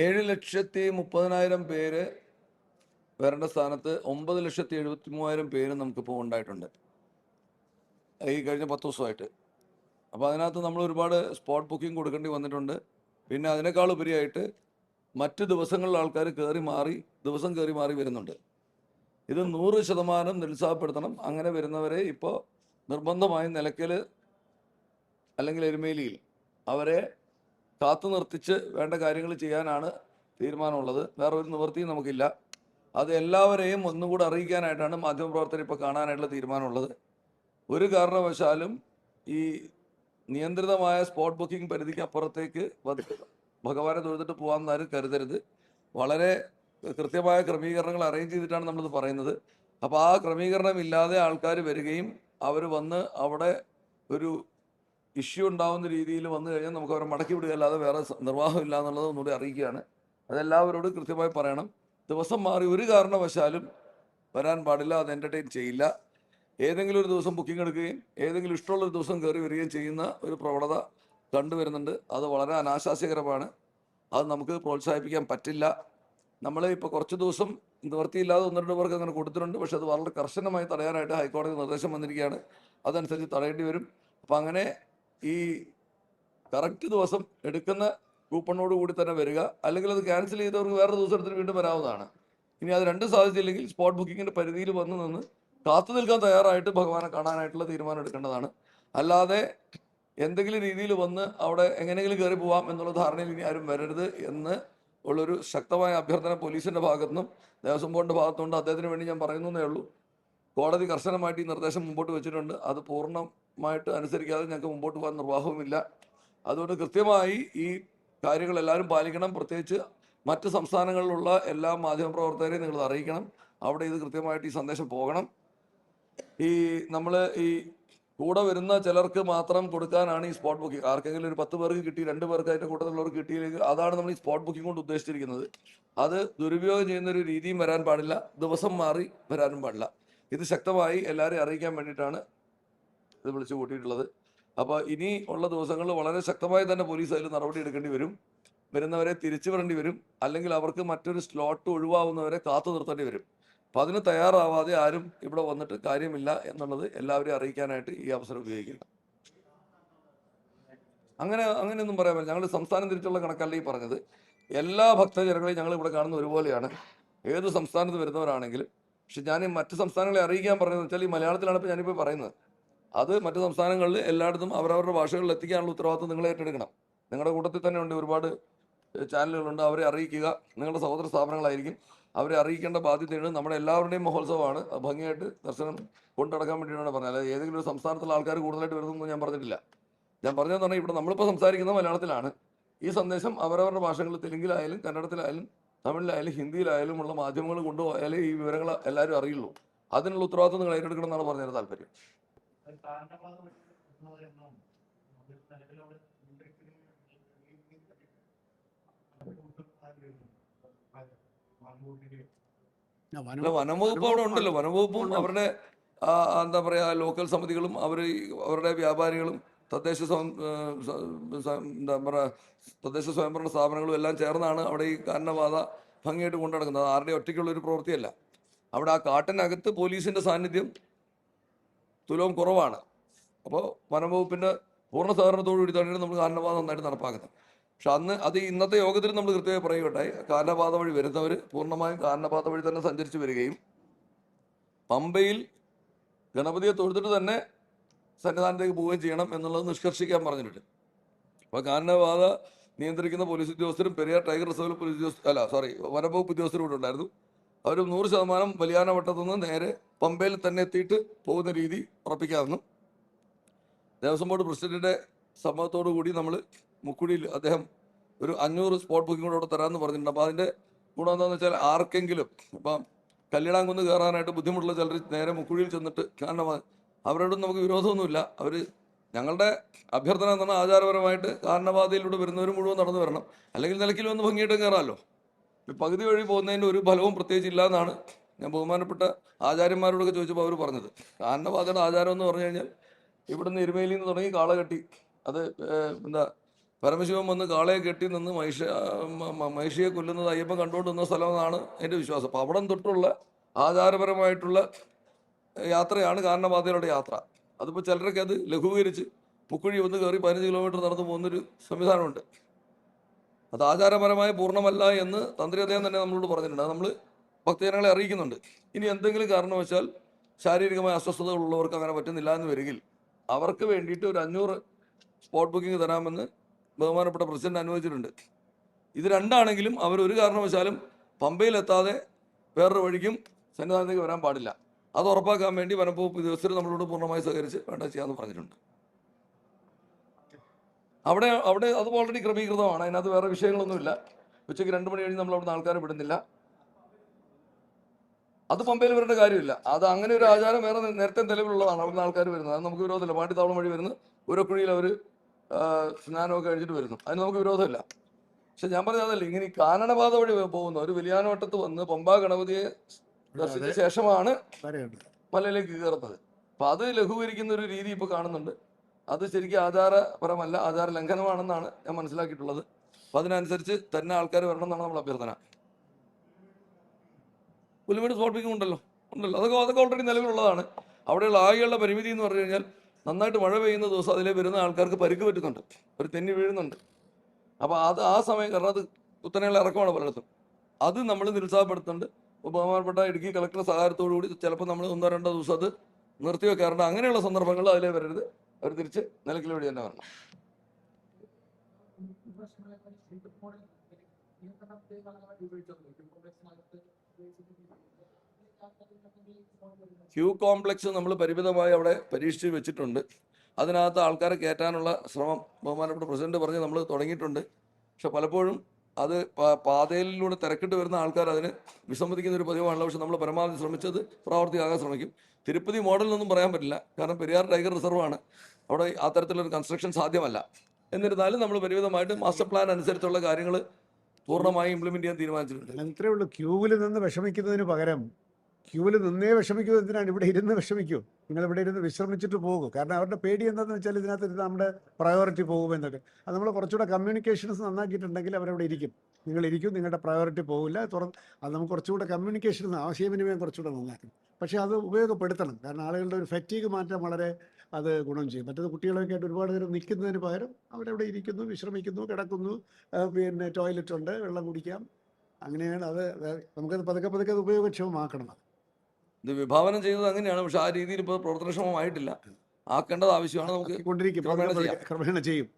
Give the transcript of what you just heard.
ഏഴ് ലക്ഷത്തി മുപ്പതിനായിരം പേര് വരേണ്ട സ്ഥാനത്ത് ഒമ്പത് ലക്ഷത്തി എഴുപത്തി മൂവായിരം പേര് നമുക്കിപ്പോൾ ഉണ്ടായിട്ടുണ്ട്. ഈ കഴിഞ്ഞ പത്ത് ദിവസമായിട്ട്. അപ്പോൾ അതിനകത്ത് നമ്മൾ ഒരുപാട് സ്പോട്ട് ബുക്കിംഗ് കൊടുക്കേണ്ടി വന്നിട്ടുണ്ട്. പിന്നെ അതിനേക്കാൾ ഉപരിയായിട്ട് മറ്റ് ദിവസങ്ങളിൽ ആൾക്കാർ കയറി മാറി ദിവസം കയറി മാറി വരുന്നുണ്ട്. ഇത് നൂറ് ശതമാനം നിരുത്സാഹപ്പെടുത്തണം. അങ്ങനെ വരുന്നവരെ ഇപ്പോൾ നിർബന്ധമായും നിലയ്ക്കൽ അല്ലെങ്കിൽ എരുമേലിയിൽ അവരെ കാത്തു നിർത്തിച്ച് വേണ്ട കാര്യങ്ങൾ ചെയ്യാനാണ് തീരുമാനമുള്ളത്. വേറെ ഒരു നിവൃത്തിയും നമുക്കില്ല. അത് എല്ലാവരെയും ഒന്നുകൂടെ അറിയിക്കാനായിട്ടാണ് മാധ്യമപ്രവർത്തകർ ഇപ്പോൾ കാണാനായിട്ടുള്ള തീരുമാനമുള്ളത്. ഒരു കാരണവശാലും ഈ നിയന്ത്രിതമായ സ്പോട്ട് ബുക്കിംഗ് പരിധിക്ക് അപ്പുറത്തേക്ക് ഭഗവാനെ തൊഴുതിട്ട് പോകാമെന്ന് ആരും കരുതരുത്. വളരെ കൃത്യമായ ക്രമീകരണങ്ങൾ അറേഞ്ച് ചെയ്തിട്ടാണ് നമ്മളിത് പറയുന്നത്. അപ്പോൾ ആ ക്രമീകരണം ഇല്ലാതെ ആൾക്കാർ വരികയും അവർ വന്ന് അവിടെ ഒരു ഇഷ്യൂ ഉണ്ടാവുന്ന രീതിയിൽ വന്നു കഴിഞ്ഞാൽ നമുക്ക് അവരെ മടക്കി വിടുക അല്ലാതെ വേറെ നിർവാഹം നിർവാഹമില്ല എന്നുള്ളത് ഒന്നുകൂടി അറിയിക്കുകയാണ്. അതെല്ലാവരോടും കൃത്യമായി പറയണം. ദിവസം മാറി ഒരു കാരണവശാലും വരാൻ പാടില്ല അത് എന്റർടൈൻ ചെയ്യില്ല. ഏതെങ്കിലും ഒരു ദിവസം ബുക്കിംഗ് എടുക്കുകയും ഏതെങ്കിലും ഇഷ്ടമുള്ള ഒരു ദിവസം കയറി വരികയും ചെയ്യുന്ന ഒരു പ്രവണത കണ്ടുവരുന്നുണ്ട്. അത് വളരെ അനാശാസ്യകരമാണ്. അത് നമുക്ക് പ്രോത്സാഹിപ്പിക്കാൻ പറ്റില്ല. നമ്മൾ ഇപ്പോൾ കുറച്ച് ദിവസം നിവൃത്തിയില്ലാതെ ഒന്ന് രണ്ട് പേർക്ക് അങ്ങനെ കൊടുത്തിട്ടുണ്ട്. പക്ഷേ അത് വളരെ കർശനമായി തടയാനായിട്ട് ഹൈക്കോടതി നിർദ്ദേശം വന്നിരിക്കുകയാണ്. അതനുസരിച്ച് തടയേണ്ടി വരും. അപ്പം അങ്ങനെ ഈ കറക്റ്റ് ദിവസം എടുക്കുന്ന കൂപ്പണോട് കൂടി തന്നെ വരിക. അല്ലെങ്കിൽ അത് ക്യാൻസൽ ചെയ്തവർക്ക് വേറെ ദിവസത്തിന് വീണ്ടും വരാവുന്നതാണ്. ഇനി അത് രണ്ടും സാധിച്ചില്ലെങ്കിൽ സ്പോട്ട് ബുക്കിങ്ങിന്റെ പരിധിയിൽ വന്ന് നിന്ന് കാത്തു നിൽക്കാൻ തയ്യാറായിട്ട് ഭഗവാനെ കാണാനായിട്ടുള്ള തീരുമാനം എടുക്കേണ്ടതാണ്. അല്ലാതെ എന്തെങ്കിലും രീതിയിൽ വന്ന് അവിടെ എങ്ങനെയെങ്കിലും കയറി പോവാം എന്നുള്ള ധാരണയിൽ ഇനി ആരും വരരുത് എന്ന് ഉള്ളൊരു ശക്തമായ അഭ്യർത്ഥന പോലീസിന്റെ ഭാഗത്തുനിന്നും ദേവസ്വം ബോർഡിന്റെ ഭാഗത്തുനിന്നും അദ്ദേഹത്തിന് വേണ്ടി ഞാൻ പറയുന്നതേ ഉള്ളൂ. കോടതി കർശനമായിട്ട് ഈ നിർദ്ദേശം മുമ്പോട്ട് വെച്ചിട്ടുണ്ട്. അത് പൂർണമായിട്ട് അനുസരിക്കാതെ ഞങ്ങൾക്ക് മുമ്പോട്ട് പോകാൻ നിർവാഹവുമില്ല. അതുകൊണ്ട് കൃത്യമായി ഈ കാര്യങ്ങൾ എല്ലാവരും പാലിക്കണം. പ്രത്യേകിച്ച് മറ്റ് സംസ്ഥാനങ്ങളിലുള്ള എല്ലാ മാധ്യമ പ്രവർത്തകരെയും നിങ്ങൾ അറിയിക്കണം. അവിടെ ഇത് കൃത്യമായിട്ട് ഈ സന്ദേശം പോകണം. ഈ നമ്മൾ ഈ കൂടെ വരുന്ന ചിലർക്ക് മാത്രം കൊടുക്കാനാണ് ഈ സ്പോട്ട് ബുക്കിംഗ് ആർക്കെങ്കിലും ഒരു പത്ത് പേർക്ക് കിട്ടി രണ്ട് പേർക്ക് അതിന്റെ കൂട്ടത്തിലുള്ളവർക്ക് കിട്ടിയില്ലെങ്കിൽ അതാണ് നമ്മൾ ഈ സ്പോട്ട് ബുക്കിംഗ് കൊണ്ട് ഉദ്ദേശിച്ചിരിക്കുന്നത്. അത് ദുരുപയോഗം ചെയ്യുന്ന ഒരു രീതിയും വരാൻ പാടില്ല. ദിവസം മാറി വരാനും പാടില്ല. ഇത് ശക്തമായി എല്ലാവരെയും അറിയിക്കാൻ വേണ്ടിയിട്ടാണ് ഇത് വിളിച്ചു കൂട്ടിയിട്ടുള്ളത്. അപ്പോൾ ഇനി ഉള്ള ദിവസങ്ങളിൽ വളരെ ശക്തമായി തന്നെ പോലീസ് അതിൽ നടപടി എടുക്കേണ്ടി വരും. വരുന്നവരെ തിരിച്ചു വരേണ്ടി വരും. അല്ലെങ്കിൽ അവർക്ക് മറ്റൊരു സ്ലോട്ട് ഒഴിവാവുന്നവരെ കാത്തു നിർത്തേണ്ടി വരും. അപ്പം അതിന് തയ്യാറാവാതെ ആരും ഇവിടെ വന്നിട്ട് കാര്യമില്ല എന്നുള്ളത് എല്ലാവരെയും അറിയിക്കാനായിട്ട് ഈ അവസരം ഉപയോഗിക്കുക. അങ്ങനെ അങ്ങനെയൊന്നും പറയാൻ പറ്റില്ല. ഞങ്ങൾ സംസ്ഥാനം തിരിച്ചുള്ള കണക്കല്ല ഈ പറഞ്ഞത്. എല്ലാ ഭക്തജനങ്ങളെയും ഞങ്ങൾ ഇവിടെ കാണുന്ന ഒരുപോലെയാണ്. ഏത് സംസ്ഥാനത്ത് വരുന്നവരാണെങ്കിലും പക്ഷെ ഞാൻ മറ്റ് സംസ്ഥാനങ്ങളെ അറിയിക്കാൻ പറഞ്ഞതെന്ന് വെച്ചാൽ ഈ മലയാളത്തിലാണ് ഇപ്പോൾ ഞാനിപ്പോൾ പറയുന്നത്. അത് മറ്റു സംസ്ഥാനങ്ങളിൽ എല്ലായിടത്തും അവരവരുടെ ഭാഷകളിൽ എത്തിക്കാനുള്ള ഉത്തരവാദിത്വം നിങ്ങൾ ഏറ്റെടുക്കണം. നിങ്ങളുടെ കൂട്ടത്തിൽ തന്നെ ഉണ്ട് ഒരുപാട് ചാനലുകളുണ്ട്. അവരെ അറിയിക്കുക. നിങ്ങളുടെ സഹോദര സ്ഥാപനങ്ങളായിരിക്കും. അവരെ അറിയിക്കേണ്ട ബാധ്യതയാണ് നമ്മുടെ എല്ലാവരുടെയും മഹോത്സവമാണ്. ഭംഗിയായിട്ട് ദർശനം കൊണ്ടടക്കാൻ വേണ്ടിയിട്ടാണ് പറഞ്ഞത്. അല്ലാതെ ഏതെങ്കിലും ഒരു സംസ്ഥാനത്തുള്ള ആൾക്കാർ കൂടുതലായിട്ട് വരുന്നതെന്ന് ഞാൻ പറഞ്ഞിട്ടില്ല. ഞാൻ പറഞ്ഞതെന്ന് പറഞ്ഞാൽ ഇവിടെ നമ്മളിപ്പോൾ സംസാരിക്കുന്ന മലയാളത്തിലാണ്. ഈ സന്ദേശം അവരവരുടെ ഭാഷകളിൽ തെലുങ്കിലായാലും കന്നഡത്തിലായാലും തമിഴിലായാലും ഹിന്ദിയിലായാലും ഉള്ള മാധ്യമങ്ങൾ കൊണ്ടുപോയാലേ ഈ വിവരങ്ങൾ എല്ലാവരും അറിയുള്ളൂ. അതിനുള്ള ഉത്തരവാദിത്വം നിങ്ങൾ ഏറ്റെടുക്കണം എന്നാണ് പറഞ്ഞതിന് താല്പര്യം. വനംവകുപ്പ് അവിടെ ഉണ്ടല്ലോ. വനംവകുപ്പും അവരുടെ എന്താ പറയാ ലോക്കൽ സമിതികളും അവർ അവരുടെ വ്യാപാരികളും തദ്ദേശ എന്താ പറയുക തദ്ദേശ സ്വയംഭരണ സ്ഥാപനങ്ങളും എല്ലാം ചേർന്നാണ് അവിടെ ഈ കാരണവാദ ഭംഗിയായിട്ട് കൊണ്ടു നടക്കുന്നത്. ആരുടെ ഒറ്റയ്ക്കുള്ള ഒരു പ്രവൃത്തിയല്ല. അവിടെ ആ കാട്ടിനകത്ത് പോലീസിന്റെ സാന്നിധ്യം തുലവും കുറവാണ്. അപ്പോൾ വനംവകുപ്പിന്റെ പൂർണ സഹകരണത്തോടു കൂടി തന്നെയാണ് നമ്മൾ കാരണപാത നന്നായിട്ട് നടപ്പാക്കുന്നത്. പക്ഷെ അന്ന് അത് ഇന്നത്തെ യോഗത്തിൽ നമ്മൾ കൃത്യമായി പറയുകട്ടെ കാരണപാത വഴി വരുന്നവർ പൂർണമായും കാരണപാത വഴി തന്നെ സഞ്ചരിച്ചു വരികയും പമ്പയിൽ ഗണപതിയെ തൊഴുതിട്ട് തന്നെ സന്നിധാനത്തേക്ക് പോവുകയും ചെയ്യണം എന്നുള്ളത് നിഷ്കർഷിക്കാൻ പറഞ്ഞിട്ടുണ്ട്. അപ്പോൾ കാരണപാത നിയന്ത്രിക്കുന്ന പോലീസ് ഉദ്യോഗസ്ഥരും പെരിയാർ ടൈഗർ റിസർവ് പോലീസ് ഉദ്യോഗസ്ഥ അല്ല സോറി വനംവകുപ്പ് ഉദ്യോഗസ്ഥരും ഇവിടെ ഉണ്ടായിരുന്നു. അവർ നൂറ് ശതമാനം വലിയാനവട്ടത്തു നിന്ന് നേരെ പമ്പയിൽ തന്നെ എത്തിയിട്ട് പോകുന്ന രീതി ഉറപ്പിക്കാമെന്നും ദേവസ്വം ബോർഡ് പ്രസിഡന്റിന്റെ സമ്മതത്തോടു കൂടി നമ്മൾ മുക്കുടിയിൽ അദ്ദേഹം ഒരു അഞ്ഞൂറ് സ്പോട്ട് ബുക്കിംഗ് കൂടെ തരാമെന്ന് പറഞ്ഞിട്ടുണ്ട്. അപ്പോൾ അതിന്റെ ഗുണം എന്താണെന്ന് വെച്ചാൽ ആർക്കെങ്കിലും ഇപ്പം കല്യാണാംകുന്ന് കയറാനായിട്ട് ബുദ്ധിമുട്ടുള്ള ചിലർ നേരെ മുക്കുഴിയിൽ ചെന്നിട്ട് കാരണം അവരോടും നമുക്ക് വിരോധമൊന്നുമില്ല. അവർ ഞങ്ങളുടെ അഭ്യർത്ഥന എന്ന് പറഞ്ഞാൽ ആചാരപരമായിട്ട് കാരണപാതയിലൂടെ വരുന്നവർ മുഴുവൻ നടന്നു വരണം. അല്ലെങ്കിൽ നിലയ്ക്കിൽ വന്ന് ഭംഗിയായിട്ട് കയറാമല്ലോ. പകുതി വഴി പോകുന്നതിന്റെ ഒരു ഫലവും പ്രത്യേകിച്ച് ഇല്ല എന്നാണ് ഞാൻ ബഹുമാനപ്പെട്ട ആചാര്യന്മാരോടൊക്കെ ചോദിച്ചപ്പോൾ അവർ പറഞ്ഞത്. കാരണപാതയുടെ ആചാരം എന്ന് പറഞ്ഞു കഴിഞ്ഞാൽ ഇവിടുന്ന് എരുമേലിയിൽ നിന്ന് തുടങ്ങി കാള കെട്ടി അത് എന്താ പരമശിവൻ വന്ന് കാളയെ കെട്ടി നിന്ന് മഹിഷ മഹിഷിയെ കൊല്ലുന്നത് അയ്യപ്പൻ കണ്ടുകൊണ്ട് നിന്ന സ്ഥലമെന്നാണ് എന്റെ വിശ്വാസം. അപ്പം അവിടം തൊട്ടുള്ള ആചാരപരമായിട്ടുള്ള യാത്രയാണ് കാരണവാദികളുടെ യാത്ര. അതിപ്പോൾ ചിലരൊക്കെ അത് ലഘൂകരിച്ച് പുക്കുഴി വന്ന് കയറി പതിനഞ്ച് കിലോമീറ്റർ നടന്നു പോകുന്നൊരു സംവിധാനമുണ്ട്. അത് ആചാരപരമായി പൂർണമല്ല എന്ന് തന്ത്രി അദ്ദേഹം തന്നെ നമ്മളോട് പറഞ്ഞിട്ടുണ്ട്. നമ്മൾ ഭക്തജനങ്ങളെ അറിയിക്കുന്നുണ്ട്. ഇനി എന്തെങ്കിലും കാരണവശാൽ ശാരീരികമായ അസ്വസ്ഥതകൾ ഉള്ളവർക്ക് അങ്ങനെ പറ്റുന്നില്ല എന്ന് വരികിൽ അവർക്ക് വേണ്ടിയിട്ട് ഒരു അഞ്ഞൂറ് സ്പോട്ട് ബുക്കിംഗ് തരാമെന്ന് ബഹുമാനപ്പെട്ട പ്രസിഡന്റ് അനുവദിച്ചിട്ടുണ്ട്. ഇത് രണ്ടാണെങ്കിലും അവർ ഒരു കാരണവശാലും പമ്പയിലെത്താതെ വേറൊരു വഴിക്കും സന്നിധാനത്തേക്ക് വരാൻ പാടില്ല. അത് ഉറപ്പാക്കാൻ വേണ്ടി വനംവകുപ്പ് ഉദ്യോഗസ്ഥർ നമ്മളോട് പൂർണമായി സഹകരിച്ച് വേണ്ട ചെയ്യാമെന്ന് പറഞ്ഞിട്ടുണ്ട്. അവിടെ അവിടെ അത് ഓൾറെഡി ക്രമീകൃതമാണ്. അതിനകത്ത് വേറെ വിഷയങ്ങളൊന്നുമില്ല. ഉച്ചയ്ക്ക് രണ്ട് മണി കഴിഞ്ഞ് നമ്മൾ അവിടെ ആൾക്കാരെ വിടുന്നില്ല. അത് പമ്പയിൽ വരേണ്ട കാര്യമില്ല. അത് അങ്ങനെ ഒരു ആചാരം വേറെ നേരത്തെ നിലവിലുള്ളതാണ്. അവിടുന്ന് ആൾക്കാർ വരുന്നത്. അത് നമുക്ക് വിരോധമില്ല. പാട്ടിത്താവളം വഴി വരുന്നു. കുഴിയിൽ അവർ സ്നാനമൊക്കെ കഴിച്ചിട്ട് വരുന്നു. അതിന് നമുക്ക് വിരോധമില്ല. പക്ഷെ ഞാൻ പറഞ്ഞ അതല്ല. ഇങ്ങനെ ഈ കാനനപാത വഴി പോകുന്ന ഒരു വലിയാനോട്ടത്ത് വന്ന് പമ്പാ ഗണപതിയെ ദർശിച്ച ശേഷമാണ് മലയിലേക്ക് കയറുന്നത്. അപ്പൊ അത് ലഘൂകരിക്കുന്ന ഒരു രീതി ഇപ്പൊ കാണുന്നുണ്ട്. അത് ശരിക്കും ആചാരപരമല്ല ആചാര ലംഘനമാണെന്നാണ് ഞാൻ മനസ്സിലാക്കിയിട്ടുള്ളത്. അപ്പൊ അതിനനുസരിച്ച് തന്നെ ആൾക്കാർ വരണം എന്നാണ് നമ്മൾ അഭ്യർത്ഥന. പുലിമേട് സ്പോട്ട് ഉണ്ടല്ലോ ഉണ്ടല്ലോ. അതൊക്കെ അതൊക്കെ ഓൾറെഡി നിലവിലുള്ളതാണ്. അവിടെയുള്ള ആകെയുള്ള പരിമിതി എന്ന് പറഞ്ഞു കഴിഞ്ഞാൽ നന്നായിട്ട് മഴ പെയ്യുന്ന ദിവസം അതിലെ വരുന്ന ആൾക്കാർക്ക് പരിക്ക് പറ്റുന്നുണ്ട്. ഒരു തെന്നി വീഴുന്നുണ്ട്. അപ്പോൾ അത് ആ സമയം കാരണം അത് കുത്തനെയുള്ള ഇറക്കമാണ് പലയിടത്തും. അത് നമ്മൾ നിരുത്സാഹപ്പെടുത്തുന്നുണ്ട്. ബഹുമാനപ്പെട്ട ഇടുക്കി കളക്ടർ സഹായത്തോടു കൂടി ചിലപ്പോൾ നമ്മൾ ഒന്നോ രണ്ടോ ദിവസം അത് നിർത്തി വെക്കാറുണ്ട് അങ്ങനെയുള്ള സന്ദർഭങ്ങൾ അതിലേ വരരുത്. അവർ തിരിച്ച് നിലയ്ക്കൽ വഴി തന്നെ വരണം. ക്യൂ കോംപ്ലക്സ് നമ്മൾ പരിമിതമായി അവിടെ പരീക്ഷിച്ച് വെച്ചിട്ടുണ്ട്. അതിനകത്ത് ആൾക്കാരെ കയറ്റാനുള്ള ശ്രമം ബഹുമാനപ്പെട്ട പ്രസിഡന്റ് പറഞ്ഞ് നമ്മൾ തുടങ്ങിയിട്ടുണ്ട്. പക്ഷെ പലപ്പോഴും അത് പാതയിലൂടെ തിരക്കിട്ട് വരുന്ന ആൾക്കാർ അതിന് വിസമ്മതിക്കുന്ന ഒരു പതിവാണല്ലോ. പക്ഷെ നമ്മൾ പരമാവധി ശ്രമിച്ചത് പ്രാവർത്തികമാകാൻ ശ്രമിക്കും. തിരുപ്പതി മോഡൽ എന്നൊന്നും പറയാൻ പറ്റില്ല. കാരണം പെരിയാർ ടൈഗർ റിസർവ് ആണ് അവിടെ ആ തരത്തിലൊരു കൺസ്ട്രക്ഷൻ സാധ്യമല്ല. എന്നിരുന്നാലും നമ്മൾ പരിമിതമായിട്ട് മാസ്റ്റർ പ്ലാൻ അനുസരിച്ചുള്ള കാര്യങ്ങൾ പൂർണമായി ഇംപ്ലിമെന്റ് ചെയ്യാൻ തീരുമാനിച്ചിട്ടുണ്ട്. ഇത്രയുള്ള ക്യൂവിൽ നിന്ന് വിഷമിക്കുന്നതിന് പകരം ക്യൂവിൽ നിന്നേ വിഷമിക്കൂ എന്തിനാണ്? ഇവിടെ ഇരുന്ന് വിഷമിക്കൂ. നിങ്ങൾ ഇവിടെ ഇരുന്ന് വിശ്രമിച്ചിട്ട് പോകും. കാരണം അവരുടെ പേടി എന്താണെന്ന് വെച്ചാൽ ഇതിനകത്ത് ഇരുന്ന് നമ്മുടെ പ്രയോറിറ്റി പോകും എന്നൊക്കെ. അത് നമ്മൾ കുറച്ചുകൂടെ കമ്മ്യൂണിക്കേഷൻസ് നന്നാക്കിയിട്ടുണ്ടെങ്കിൽ അവരവിടെ ഇരിക്കും. നിങ്ങൾ ഇരിക്കും നിങ്ങളുടെ പ്രയോറിറ്റി പോകില്ല തുറന്ന് അത് നമുക്ക് കുറച്ചുകൂടെ കമ്മ്യൂണിക്കേഷൻ ആശയവിനിമയം കുറച്ചുകൂടെ നന്നാക്കും. പക്ഷേ അത് ഉപയോഗപ്പെടുത്തണം. കാരണം ആളുകളുടെ ഒരു ഫറ്റീഗ് മാറ്റം വളരെ അത് ഗുണം ചെയ്യും. മറ്റേത് കുട്ടികളൊക്കെ ആയിട്ട് ഒരുപാട് നേരം നിൽക്കുന്നതിന് പകരം അവരവിടെ ഇരിക്കുന്നു വിശ്രമിക്കുന്നു കിടക്കുന്നു. പിന്നെ ടോയ്ലറ്റ് ഉണ്ട് വെള്ളം കുടിക്കാം. അങ്ങനെയാണ് അത് നമുക്കത് പതുക്കെ പതുക്കെ അത് ഉപയോഗക്ഷമമാക്കണം. ഇത് വിഭാവനം ചെയ്തത് അങ്ങനെയാണ് പക്ഷെ ആ രീതിയിൽ ഇപ്പോൾ പ്രവർത്തനക്ഷമമായിട്ടില്ല. ആക്കേണ്ടത് ആവശ്യമാണ് നമുക്ക്. ക്രമേണ ചെയ്യും.